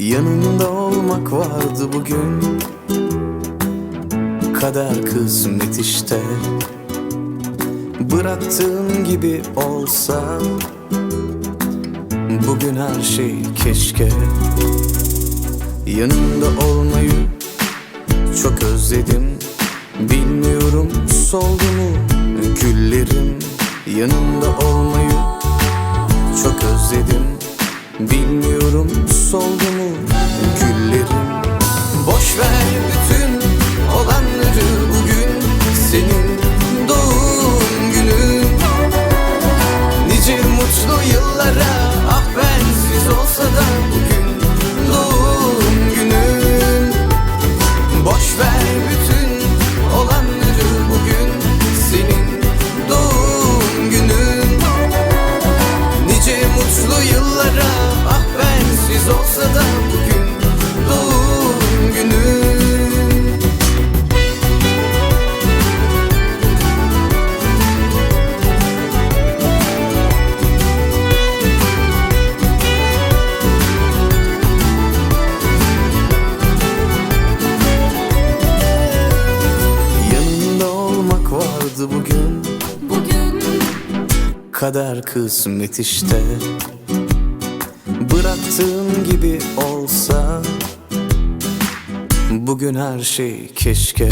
Yanında olmak vardı bugün. Kader kısmet işte Bıraktığın gibi olsa Bugün her şey keşke. Yanında olmayı çok özledim. Bilmiyorum soldu mu güllerim? Yanında olmayı Bilmiyorum soldu mu güllerim. Boş ver bütün olanları bugün Senin doğum günün. Nice mutlu yıllara vardı bugün. Bugün. Kader kısmet işte Bıraktığın gibi olsa Bugün her şey keşke